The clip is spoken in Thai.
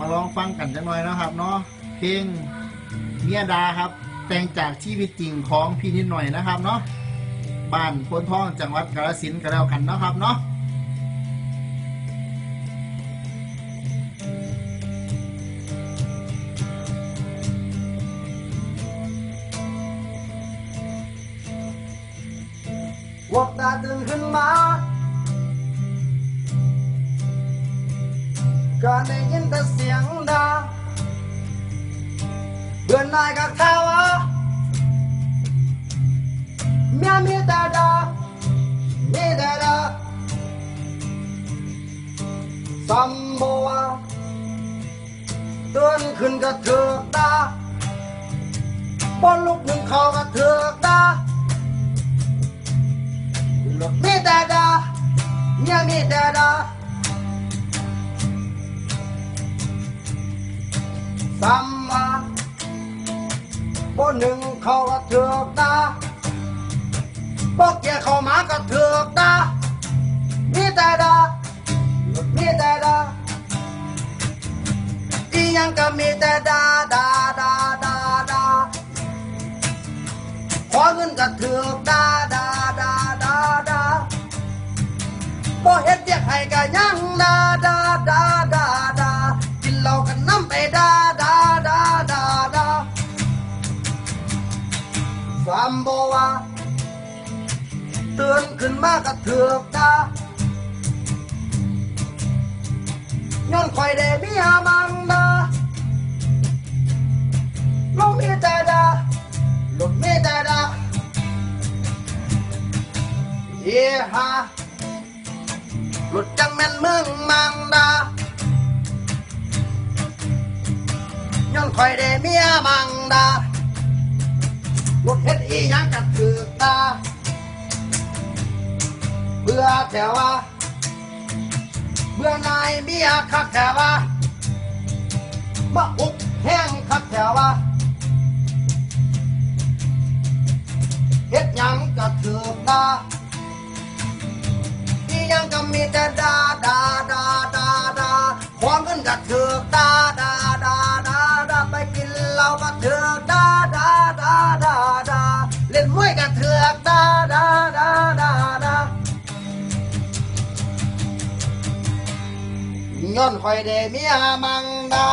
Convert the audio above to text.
มาลองฟังกันจังหน่อยนะครับเนาะเพลงเมียดาครับ แต่งจากชีวิตจริงของพี่นิดหน่อยนะครับเนาะบ้านพนทองจังหวัดกาฬสินธุ์ก็แล้วกันนะครับเนาะวอกตาตื่นขึ้นมา ก็ได้ยินแต่เสียงดาเพื่อนนายกับข้าวะเมียมีแต่ดามีแต่ดาสัมบัวตื่นขึ้นก็เถือกดาบนลุกหนึ่งเขาก็เถือกดามีแต่ดาเมียมีแต่ดา สัมมาบนหนึ่งเขาก็เถือกตาพวกแกเข้ามาก็เถือกตามีแต่ดามีแต่ดาอียังก็มีแต่ดาดาดาดาดาขอเงินก็เถือกดาดาดาดาดาบ่เฮ็ดเรียกให้ก็ยังดา สามบ่ว่าเตือนขึ้นมาก็เถือกดาย้อนข่อยได้มีหามังดาลงมีแต่ดาลงมีแต่ดาเยฮาหลุดจังแม่นเมืองมังดาย้อนคอยได้มียมังดา หลุดเฮ็ดอีหยังกัถือตา เบื่อแถวว่า เบื่อนายเมียคักแถวว่ามาอุกแห้งคักแถวว่าเฮ็ดหยังก็ถือตาอีหยังก็มีแต่ดาดาดาดาดาความเงินก็ถือตาดาดาดาดาไปกินเหล้าก็ถือ ย้อนคอยได้เมียมังดา